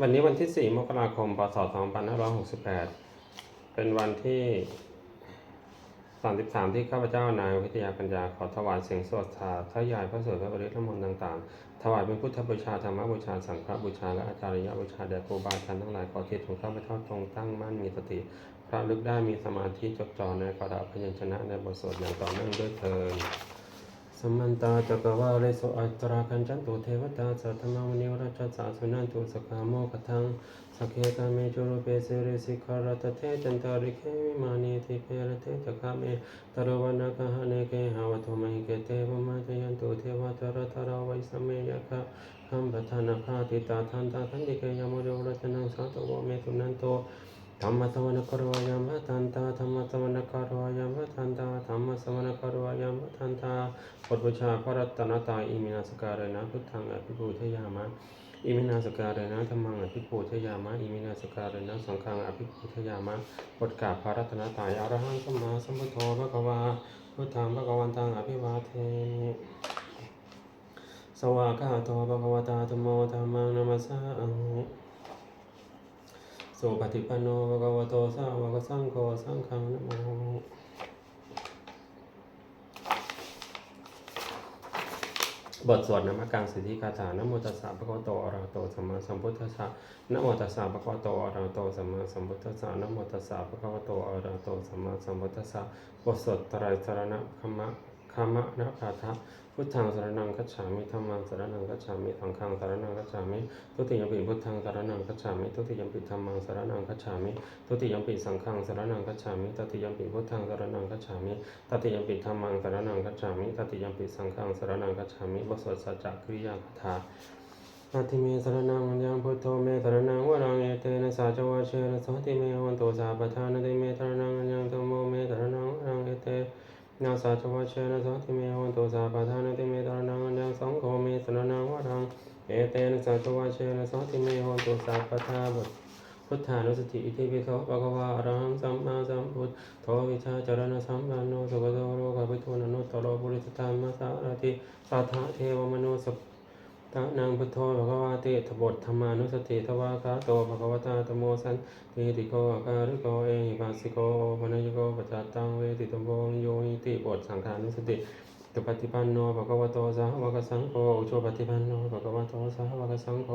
วันนี้วันที่ 4 มกราคม พศ 2568 เป็นวันที่ 33 ที่ข้าพเจ้านายวิทยาปัญญาขอถวายเสียงสวดสาธยายพระสวดพระบริธรรมนต์ต่างๆ ถวายเป็นพุทธบูชาธรรมบูชา สังฆบูชา และอาจารยบูชาแด่ครูบาอาจารย์ทั้งหลาย ขอจิตของข้าพเจ้าจงตั้งมั่นมีสติพระลึกได้มีสมาธิจดจ่อในกระดาษพยัญชนะในบทสวดอย่างต่อเนื่องด้วยเทิน สมันตาจักรวาเลโสอัตราคันจันตุเทวตาสัทธมามณิวราชสาสุนันตุสกาโมกทังสักเคตาเมจุรุเปสิริสิกรตเทจันตาริเควิมานีติเพรเทจักาเมตรวันกหะเนเกหาวตุมหิเกเตวมาตยันตุเทวตรตราไวสเมยคะคัมปทานาคาติตาทันตาทันติเกยมุโรรัตนังสัตวเมตุนันโต ธรรมสวนกรวายามะทันตาธรรมสวนกรวายามะทันตาธรรมสวนกรวายามะทันตาบทบูชาพระรัตนตรัยอิมินาสการนะพุทธังอภิปูชยามะอิมินาสการนะธรรมังอภิปูชยามะอิมินาสการนะสังฆังอภิปูชยามะบทกราบพระรัตนตรัยอรหังสัมมาสัมพุทโธพระกวาพุทธังพระกวันตังอภิวาเทมิสวากาโตภะคะวตาธโมธัมมังนัมสสามิ สุปฏิปันโนภะคะวะโตสาวกสังโฆสังฆังนะโมบทสวดนามการสิทธิคาถานโมตัสสะภะคะวะโตอะระหะโตสัมมาสัมพุทธัสสะนโมตัสสะภะคะวะโตอะระหะโตสัมมาสัมพุทธัสสะนโมตัสสะภะคะวะโตอะระหะโตสัมมาสัมพุทธัสสะบทสวดไตรสรณะคัมมะคัมมะนะคาถะ พุทธังสารณังคัจฉามิธัมมังสารณังคัจฉามิสังฆังสารณังคัจฉามิทุติยมปิพุทธังสารนังคัจฉามิทุติยมปิธรรมังสารนังคัจฉามิทุติยมปิสังฆังสารนังคัจฉามิตติยมปิพุทธังสารนังคัจฉามิตติยมปิธรรมังสารนังคัจฉามิตติยมปิสังฆังสารนังคัจฉามิบสวดสัจจกริยาคถานาทิเมสรนังมัญญังพุทโธเมสรนังวรังเอเตนะสาจวะเชนะสัติเมวันโตสาปทานติเมสรนังมัญญังธัมโมเมสรนังวรังเอเต นาสาจวเชนะสัติเมหันตุสาปทานติเมตรนังอัญญังสังโฆเมสรนังวะทังเอเตนะสัจวเชนะสัติเมหันตุสาปทาบทพุทธานุสติอิทิปิโสปะกวาอรหังสัมมาสัมพุทโธวิชาจารณสัมปันโนสุขโตโลกภิทุนันุตตโรปุริสธรรมสารติสัทธะเทวมโนส ตะนังพุทโธภะคะวะเตถบทธรรมานุสติทวากาโตภะคะวะตาตโมสันติติโกอาการิโกเอหิปัสสิโกปนัญโกปัจจตังเวติตมโพโยหิติบทสังฆานุสติตุปฏิปันโนภะคะวะโตสาวกสังโฆอุชปฏิปันโนภะคะวะโตสาวกสังโฆ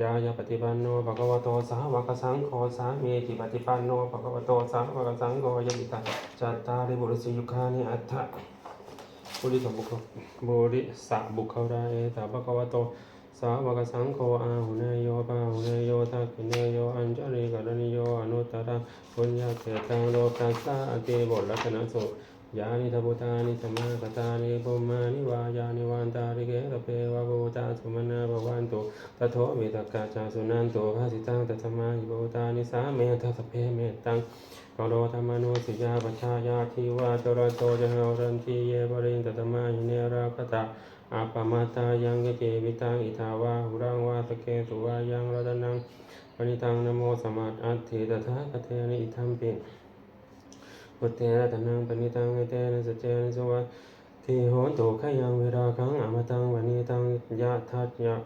ยายาปฏิปันโนภะคะวะโตสาวกสังโฆสามีจิปฏิปันโนภะคะวะโตสาวกสังโฆยมิตาจัตตาริบุริสิยุคานิอัตถะ บุริสบุคบุริสะบุคลาเอตาภะคะวโตสาวกสังโฆอาหุเนโยปาหุเนโยทักขิเนโยอัญจริกรณิโยอนุตตระปุญญาเกตังโลกัสสะอติบทลักษณะสุยานิทพุตานิสมาคตานิปุมมานิวายานิวันตาริเกตเปวะภูตาสุมาณาภวันตุตโถวิตกาจาสุนันตุภาสิตังตัสมาหิภูตานิสาเมทัสเพเมตัง โรธรรมนุสิยาปชายาทิวาจรโตจหรันติเยปรินตตมาหิเนราคตาอาปมาตายังเกเจวิตังอิทาวาหุรังวาสเกสุวายังรัตนังปณิตังนโมสมัตอัตถิตถาคเทนิอิทัมปิพุทเทระตนังปณิตังเอเตนะสเจนะสวะทีโหนตุขยังเวราคังอมตังวันิตังยะทัจยะ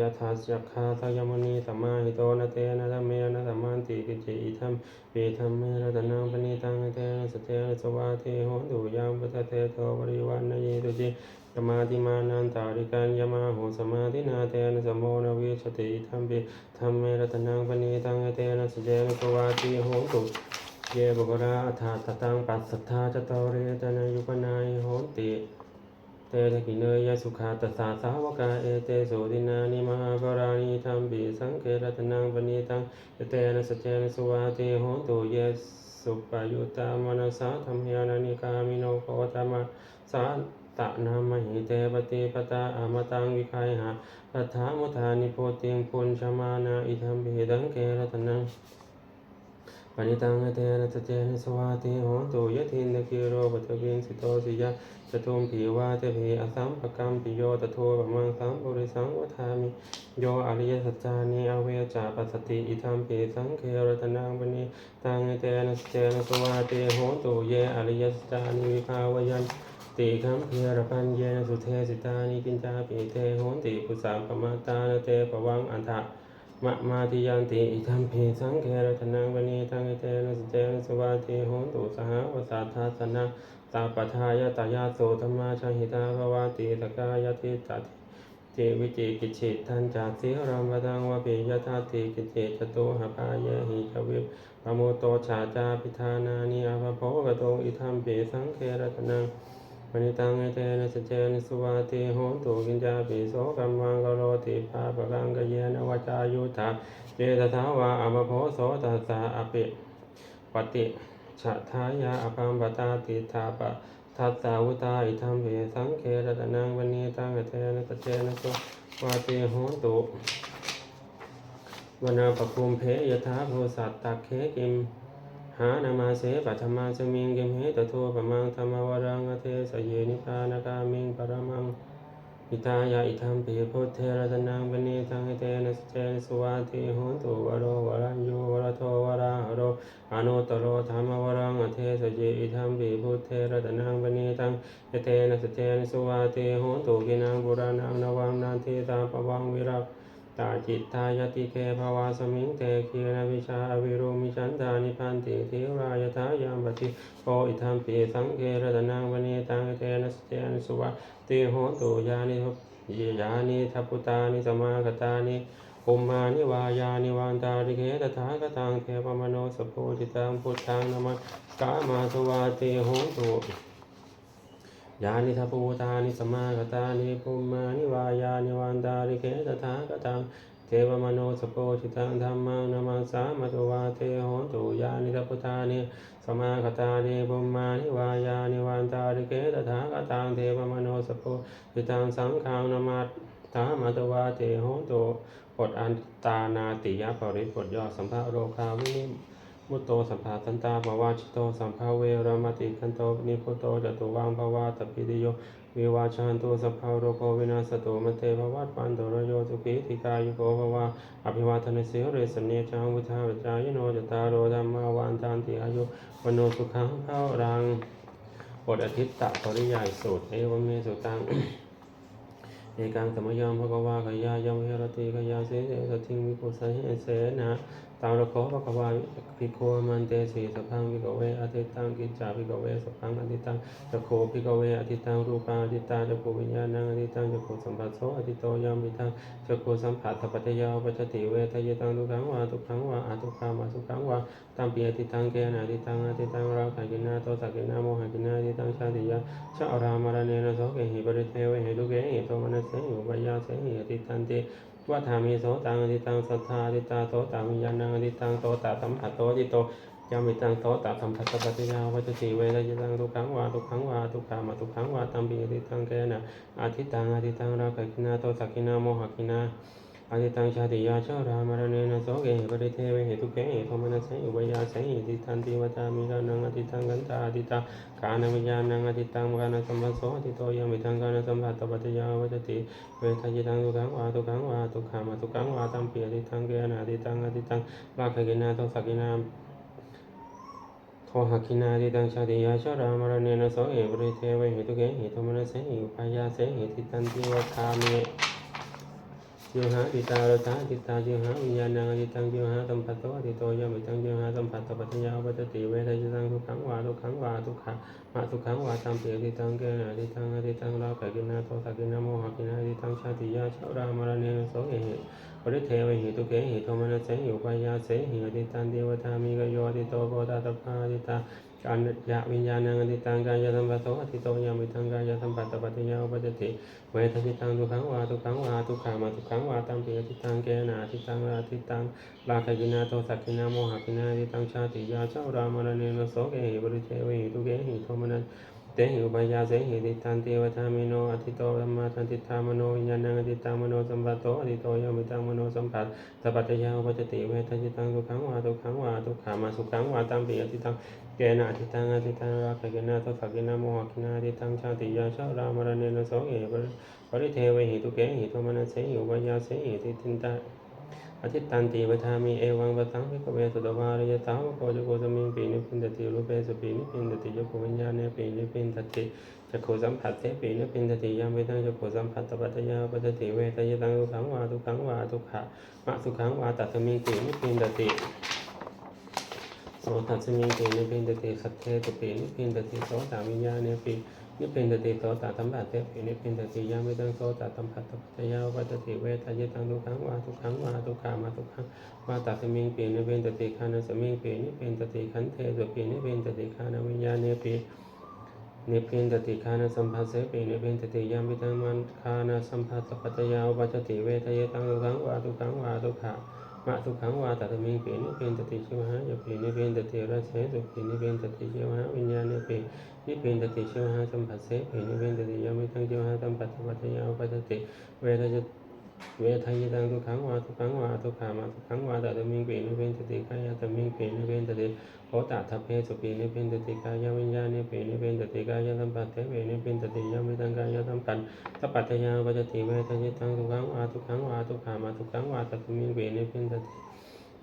ยะทัสยะคาทายมณีสัมมาหิโตนะเตนะธรรมเมนะสัมมันติกิจิอิทัมปีธรรมเมระตนังปณิตังเตนะสเจนะสวะทีโหนตุยังปัตเตโตปริวันนเยตุจิสมาธิมานันตาริกัญญมาโหสมาธินาเตนะสมโมนวิชติอิทัมปิธรรมเมระตนังปณิตังเตนะสเจนะสวะทีโหนตุเยบุคราอัฏฐาตตังปัสสัทธาจตเรตนายุปนายโหติ เตทะกิเนยสุขาตสาสาวกาเอเตโสตินานิมหาปราณิธรรมปิสังเกรัตนังปณิตังเตนะสเจนะสุวาเตโหตุเยสุปายุตามนสาธรรมยานานิกามิโนโคตมะสาตะนามหิเตปฏิปตาอมตังวิคัยหาปัฐามุทานิโพติงปุญชมานาอิทัมปิดังเกรัตนังปณิตังเตนะตเจนะสวาติโหตุยะทินตะกิโรปัตวิงสิโตสิยะ จตุมผีว่าเตผีอสัมปกัมปิโยตโทปะมังสัมปุริสังวทามิโยอริยสัจจานิอเวจาปัสสติอิทัมปิสังเครตนังปณิตังเตนะเจนะสวาติโหตุเยอริยสัจจานิวิภาวยันติคัมเพียรปัญเยนสุเทสิตานิกินจาปิเทโหติปุสัมปมาตานเตปวังอันทะมะมาติยันติอิทัมเพสังเครตนังวณีตังเตนะสเจนสวาติโหตุสหวสาทัสนัง ตาปทายตายาโสธรรมาชหิตาภวาติสกายติตัติเจวิจิกิจฉิทันจากสิรามวตังวะปิยทาติกิจเจจตุหปายะหิจวิปปโมโตชาจาพิธานานิอาภโพกโตอิทัมเพสังเครตนังมณิตังเอเตนะสเจนสุวาติโหตุกินจาปิโสกัมมังกโรติภาปะกังกเยนวจายุทธาเจตถาวาอภโพโสตัสสะอปิปฏิ ชะทายาอภัมปตาติธาปะทัสสาวุตาอิทัมเพสังเครตนังวันนีตังเอเตนะสเจนะสุวาติโหตุวนาปคุมเพยถาโพสัตตักเคกิมหานามาเสปัทมาสมิงกิมเหตโทปมังธรรมวรังอเทสเยนิพานากามิงปรมัง อิตายาอิทัมปิพุทเทระตนังปณีทังเอเตนะสเจนสุวาติโหนตุวโรวรัญโยวรโทวราหโรอนุตตโรธรรมวรังอเทสเยอิทัมปิพุทเทระตนังปณีทังเอเตนะสเจนสุวาติโหนตุกินังบุรานังนวังนันทิตาปวังวิรัก ตาจิตตายติเคภาวาสมิงเตคีนวิชาอวิรุมิชันตานิพันติเทิรายทายามปฏิโพอิทัมปีสังเกรตนังวณีตังเตนะสเจนสุวะติโหตุยานิทุยานิทัพุตานิสมาคตานิอุมมานิวายานิวันตาริเกตถาคตังเทวมโนสโพจิตังพุทธังนมัสกามาสวาติโหตุ ยานิทัพพูตานิสมากตานิภูมานิวายานิวันตาริเกตถาคตังเทวมโนสโพชิตังธรรมังนามัสามัตวาเทโหนตุยานิทัพพุตานิสมาคตานิภูมิมานิวายานิวันตาริเกตถาคตังเทวมโนสโพชิตังสังฆังนามัสามัตวาเทโหนตุปดอันตานาติยะปริปดยอดสัมภะโรคาวินิ มุตโตสัมภาสันตาภาวาชิโตสัมภาเวรมติกันโตนิพุโตจตุวังภาวาตปิติโยวิวาชันตุสัพพาโรโควินาสตุมเตภวัตปันโตรโยสุขีติกายุโกภวาอภิวาทนาสิเรสเนจังวุธาวิจายโนจตารโรธรรมาวันตันติอายุวโนสุขังภารังบทอาทิตตะปริยายสูตรเอวเมสุตังเอกังสมยามภะคะวาขยายามเฮรติขยาเสสทิงวิปุสสะเหเสนะ ตามระโคภะคะวาภิกขุมันเตสีสพังภิกขเวอทิตังกิจจาภิกขเวสพังอทิตังจักโคภิกขเวอทิตังรูปาอทิตาจักโขวิญญาณังอทิตังจักโขสัมผัสโสอทิโตยามิทังจักโขสัมผัสตปัจจยาปัจจติเวทายตังทุกขังวาทุกขังวาอาทุกขามาทุกขังวาตัมปีอทิตังเกนะอทิตังอทิตังราคะกินาโตสักกินาโมหกินาอทิตังชาติยาชารามาราเนนะโสเกหิปริเทวหิทุเกหิโทมนัสเสหิอุปยาเสหิอติตันติ วัฏามิโสตังอติตังสัทธาอติตาโสตังวิญญาณังอติตังโสตสัมผัสโตติโตยามิตังโสตสัมผัสปัจยาวัจจิเวทยตังทุกขังวาทุกขังวาทุกขามาทุกขังวาตัมปิอติตังแกนะอาทิตังอาทิตังราคะกินาโตสักกินาโมหกินา อาทิตังชาติยาชรามารเนนโสเกปริเทวหิทุเกหิโทมนัสเสอุปยาเสหิติตันติวัฏามิกานังอติตังกันตาอติตากานวิญญาณังอติตังกานสัมปัสโสอติโตยามิทังกานสัมปัตตปัจยาวัจติเวทายตังทุกขังวาทุกขังวาทุกขามาทุกขังวาตัมปีอติตังเกนะอติตังอติตังราคกินาโทสักกินาโทหักินาติตังชาติยาชรามารเนนโสเอปริเทวหิทุเกหิโทมนัสเสอุปายาเสหิติตันติวัฏามิ จิวหาติตารตาติตาจิวหาวิญญาณังอติตังจิวหาสัมผัสโตติโตยามิตังจิวหาสัมผัสตปัจจยาวัจติเวทจิตังทุกขังวาทุกขังวาทุกขามาทุกขังวาตัมเปีอติตังเกนะอติตังอติตังราคะกินาโทสักกินาโมหกินาอติตังชาติยาชารามารเนโสเอหิปริเทวหิตุเกหิโทมนัสเสหิอุปายาเสหิอติตันเทวทามิกโยติโตโพธาตปาอติตา การยะวิญญาณังอติตังกายธรรมปัสโสอติโตยามิทังกายธรรมปัตตปัจจยาปัจจติเวทจิตังทุขังวาทุขังวาทุขามาทุขังวาตัมปีอติตังเกนะอติตังราติตังลาคกินาโทสักกินาโมหกินาติตังชาติยาชารามารเนนโสเกหิบริเทวิทุเกหิโทมนัน เตหิอุปายาเสหิติตันเทวทามิโนอติโตธัมมาทันติธามโนวิญญาณังอติตังมโนสัมปัตโตอติโตโยมิตังมโนสัมปัตตปัจจยาปัจจติเวทจิตังทุกขังวาทุกขังวาทุกขามาสุขังวาตัมปีอติตังเกนะอธิตังอธิตังราคะเกนะโทสักเกนะโมหกินะอธิตังชาติยาชารามรเนนโสเอปริปริเทวหิตุเกหิโทมนัสเสหิอุปยาเสหิติตินตา อธิตันติปทามิเอวังปะทังพิกเวสุตวาริยตาวกโกจโกสมิงปีนิพินตติรูปเปสุปีนิพินตติโยโกวิญญาณปีนิพินตติจักขุสัมผัสเทปีนิพินตติยามเวทังจักขุสัมผัสตปัตยาปัตติเวทยตังทุขังวาทุขังวาทุขะมะทุขังวาตัตมิงปีนิพินตติโสตัสมิงปีนิพินตติสัทเทตุปีนิพินตติโสตาวิญญาณปี นิพินตติโสตสัมผัสเทปีนิพินตติยามเวทังโสตสัมผัสตปัตยาปัตติเวทยตังทุกขังวาทุกขังวาทุกขามาทุกขังวาตัสมิงปีนิพินตติคานสมิงปีนิพินตติขันเทตุปีนิพินตติคานวิญญาณปีนิพพินตติคานะสัมภัสเสปินิพพินตติยามิตังมันคานะสัมภัสสะปัตยาอุปัจติเวทะยตังทุกขังวาทุกขังวาทุกขะ มะสุขังวาตัตมิงเปนิเพินตติชิวหายปินิเพินตติรัสเสสุปินิเพินตติชิวหาวิญญาณเปนิเพินตติชิวหาสัมผัสเสปินิเพินตติยามิทังชิวหาสัมปัสสะปัตตยาอุปัจจติเวทะ เวทายตังทุกขังวาทุกขังวาทุกขามาทุกขังวาตัตมิงปินิพพินตติกายตมิงปินิพพินตติโหตทัพเพสุปีนิพินตติกายวิญญาณิปีนิพินตติกายสัมปัตเทเวนิพินตติยามิตังกายสัมปันสัพปัตยาปัจจติเวทายิตังทุกขังวาทุกขังวาทุกขามาทุกขังวาตัตมิงปีนิพินตติ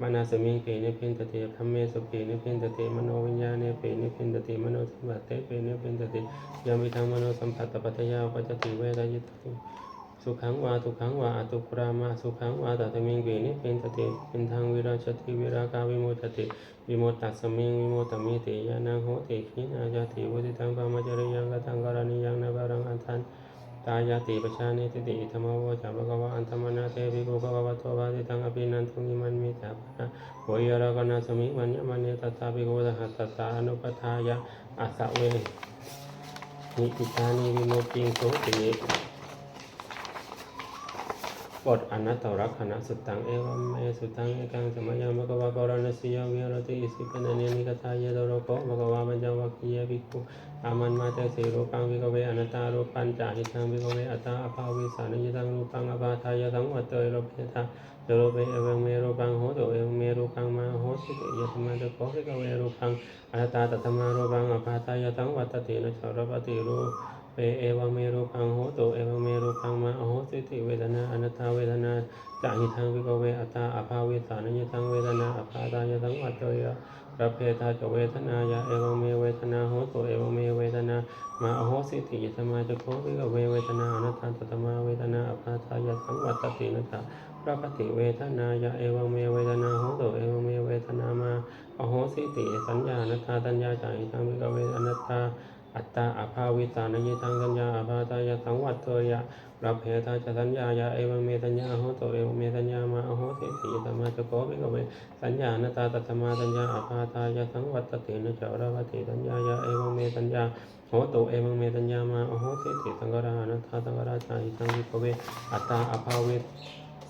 มานาสมิงปีนิพินตติธรรมเมสุปีนิพินตติมโนวิญญาณปีนิพินตติมโนสัมปัตเทปีนิพินตติยามิตังมโนสัมปัตตปัตยาปัจจติเวทายิตัง สุขังวาทุขังวาอตุกรามาสุขังวาตัตมิงเวนิเพนตติเป็นทางวิราชติวิรากาวิโมตติวิโมตตัสมิงวิโมตมิเตยานังโหติขินาจาติวุติตังปามจริยังกตังกรณียังนาบารังอันทันตายาติปชานิติติธรรมวจาภควะอันธรรมนาเตวิโกภควะโตภาติตังอภินันทุงิมันมิตาปนะโวยรกนาสมิมันยมันเนตตาภิโกตหัตตตาอนุปทายะอัสสะเวนิติตานิวิโมติงโสติ บทอนัตตรักขณะสุดตังเอวัมเมสุตังเอกังสมัยามะกวากรณสียวิรติอิสิปนันเนนิกตายะโตโรโกมะกวาปัญจวัคคียภิกขุอามันมาเตสีรูปังวิกเวอนัตตารูปัญจาหิตังวิกเวอัตตาอภาวิสานิยตังรูปังอภาทายะตังวัตเตยโลเปทาโรเปเอวังเมรูปังโหตุเอวังเมรูปังมาโหสิติยะธรรมะตะโกวิกเวรูปังอนัตตาตถมารูปังอภาทายะตังวัตตินะชรปติรู เปเอวังเมรูปังโหตุเอวังเมรูปังมาโหสิติเวทนาอนัตตาเวทนาจาหิทังวิกเวอัตตาอภาวิสานยทังเวทนาอภาตายทังวัตโตยะระเพทาจเวทนายะเอวังเมเวทนาโหตุเอวังเมเวทนามาโหสิติยธรรมาจโควิกเวเวทนาอนัตตาตตมาเวทนาอภาตายทังวัตตินะจาพระปฏิเวทนายะเอวังเมเวทนาโหตุเอวังเมเวทนามาอโหสิติสัญญาอนัตตาตัญญาจาหิทังวิกเวอนัตตา อัตตาอภาวิตานยิตังสัญญาอภาตายะสังวัตโตยะรับเพทาจะสัญญายะเอวังเมสัญญาโหตเอวังเมสัญญามาโหติติยตมาจะโกวิกเวสัญญาณตาตัตมาสัญญาอภาตายะสังวัตตินะจารวติสัญญายะเอวังเมสัญญาโหตเอวังเมสัญญามาโหติติสังกรานัตาสังกราจาหิตังวิกเวอัตตาอภาวิ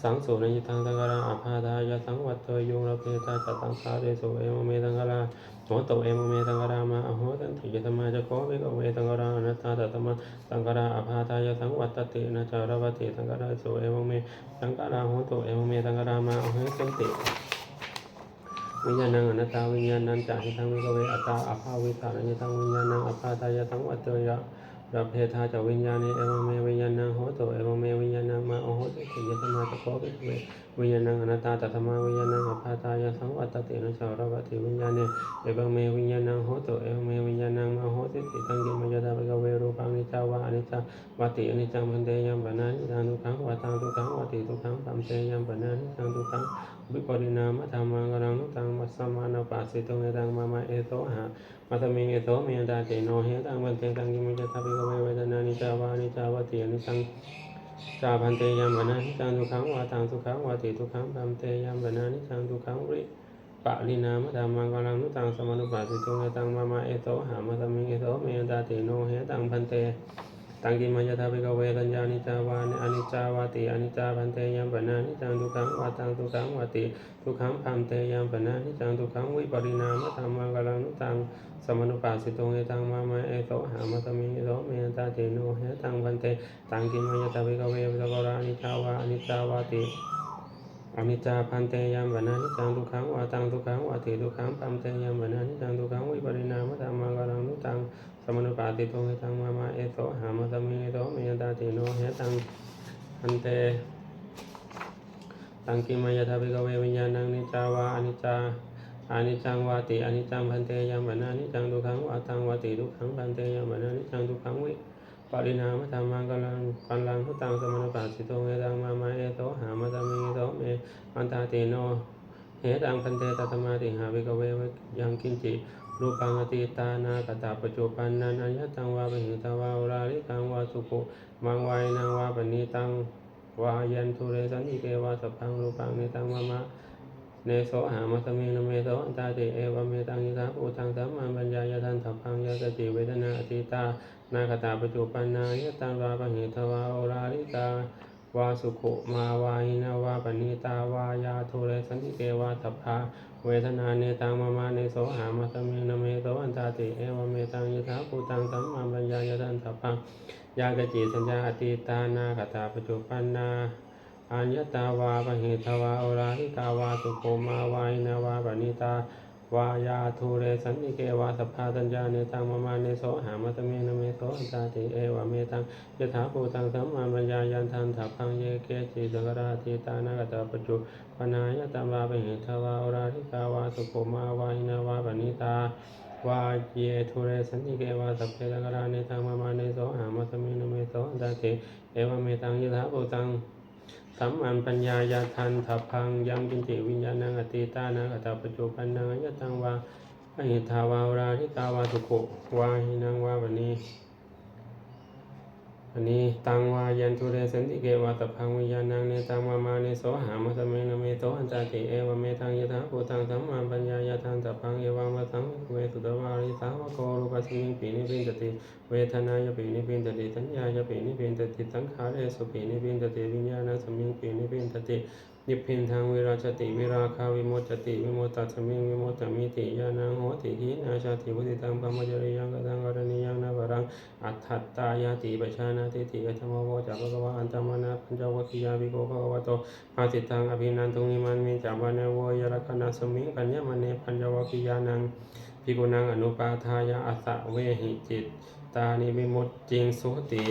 สังโสนยิตังสังกราอภาทายะสังวัตโตยุงระเพทาจะตังสาเรโสเอวังเมสังกรา โตเอมเมตังกรามาอโหตันติยตมาจะโกวิกเวตังกราอนัตตาตตมะสังกราอภาทายสังวัตตินะจารวัติสังกราโสเอมเมสังกราโหโตเอมเมตังกรามาอโหตันติวิญญาณังอนัตตาวิญญาณังจาหิทังวิโกเวอัตตาอภาวิสานยิทังวิญญาณังอภาทายสังวัตเตยะรับเพทาจะวิญญาณีเอมเมวิญญาณังโหโตเอมเมวิญญาณังมาอโหติยตมาจะโกวิกเว วิญญาณังอนัตตาตถมาวิญญาณังอภาตายะสังวัตตินะชาวรวัติวิญญาณเนเอวังเมวิญญาณังโหตุเอวังเมวิญญาณังมโหติติตังกิมยตาภะเวรูปังนิจาวะอนิจจวัติอนิจังพันเตยัมปะนานิจังทุกขังวัตังทุกขังวัติทุกขังปัมเตยัมปะนานิจังทุกขังวิปริณามะธรรมังกรังนุตังมัสสมานาปัสสิตุเอตังมามาเอโตหะมัตมิงเอโตเมตาเตโนเหตังพันเตตังกิมยตาภะเวเวทนานิจาวะอนิจจวัติอนิจจัง ชาพันเตยามันานิจังทุกขังวาตังทุกขังวาติทุกขังพันเตยามันานิจังทุกขังริปะลินามะธรรมังกลังนุตังสมานุปัสสิตุเอตังมามาเอโตหามาตมิเอโตเมยตาติโนเหตังพันเต ตังกิมายตาภิกเวตัญญานิจาวานิอนิจจาวาติอนิจจาพันเตยามปนานิจังทุกขังวาตังทุกขังวาติทุกขังพันเตยามปนานิจังทุกขังวิปริณามะธรรมังกลังนุตังสมนุปัสสิตุเอตังมามาเอโตหามาตมิงเอโตเมตาติโนเหตังพันเตตังกิมายตาภิกเววิตกรานิจาวาอนิจจาวาติอนิจจาพันเตยามวนานิจังทุกขังวาตังทุกขังวาติทุกขังพันเตยามวนานิจังทุกขังวิปริณามะธรรมังกลังนุตัง สมนุปาติโตเหตังมามาเอโตหามาตมิเอโตมยตาติโนเหตังพันเตตังกิมายาทาภิกเววิญญาณังนิจาวาอนิจจาอานิจจังวาติอานิจจังพันเตยัมปนานิจจังทุกขังวาตังวาติทุกขังพันเตยัมปนานิจจังทุกขังวิปริณามธรรมังกัลังกัลังทุตังสมณปัสสิโตเวตังมามาเอโตหามตะมิโตเมอันตาติโนเหตังพันเตตัตมาติหาภิกเวยังกินจิ รูปังอติตานาคตาปัจจุปันนันอัญญตังวาปหิตาวาอุราลิกังวาสุโขมังวายนางวาปณิตังวายันทุเรสันติเกวาสัพพังรูปังเนตังมะมะเนโสหามัตมินเมโสอันตาติเอวเมตังยิทาภูตังสัมมาปัญญายทันสัพพังยสติเวทนาอติตานาคตาปัจจุปันนาอัญญตังวาปหิตวาอุราลิกาวาสุโขมาวาหินาวาปณิตาวายาทุเรสันติเกวาสัพพา เวทนาเนตังมามาเนโสหามาตมินเมโสอันตาติเอวเมตังยถาภูตังสัมมาปัญญายทันตพังยากจิสัญญาอติตานาคตาปัจจุปันนาอัญญตาวาปหิทวาโอราหิกาวาสุโคมาวายนาวาปณิตา วายาทูเรสันติเกวาสัพพาตัญญาเนตังมามาเนโสหามาตเมนเมโสอันตาติเอวเมตังยถาภูตังสัมมาปัญญายทันสัพพังเยเกจิสังกราติตานาคตาปัจจุปนายตามวาปหิทวาอราธิกาวาสุโขมาวาหินาวาปณิตาวาเยทุเรสันติเกวาสัพเพตังกราเนตังมามาเนโสหามัสมินเมโสอันตาเตเอวเมตังยถาภูตัง สัมมันปัญญายาทันทัพพังยังกินติวิญญาณังอติตานังอัตตปัจจุปันนังยตังวาอหิทาวาอราธิกาวาสุโขวาหินังวาวันนี้ အနိတံဝါယံတုရေသန္တိကေဝတဖံဝိယနံနေတံဝမာနေသောဟာမသမေနမေသောအန္တတိဧဝမေတံယတံဘုတံသမ္မာပညာယတံတဖံဧဝမသံဝေသုတဝါရိသာဝကောရုပသမိပိနိပိန္တတိဝေသနာယပိနိပိန္တတိတဉ္ညာယပိနိပိန္တတိသံခါရေသုပိနိပိန္တတိဝိညာဏသမိပိနိပိန္တတိนายปีนิพินตติสัญญายปีนิพินตติสังเพินตติวิญญาณสมิงปีนิพินตตินิพพินทางวิราชติวิราคาวิโมจติวิโมตัสมิวิโมตมิติยานังโหติหินาชาติวุติตังปะมจริยังกตังกรณียังนาบรังอัฏฐตตายาติปชานาติติกัจมโวจักภะวะอันตมนาปัญจวัคคียาภิโกภะคะวะโตภาสิตังอภินันทุงิมันมิจัปะเนโวยรคณาสมิงปัญญมเนปัญจวัคคียานังภิกุนังอนุปาทายาอัสสะเวหิจิตตานิวิมุตติงสุติ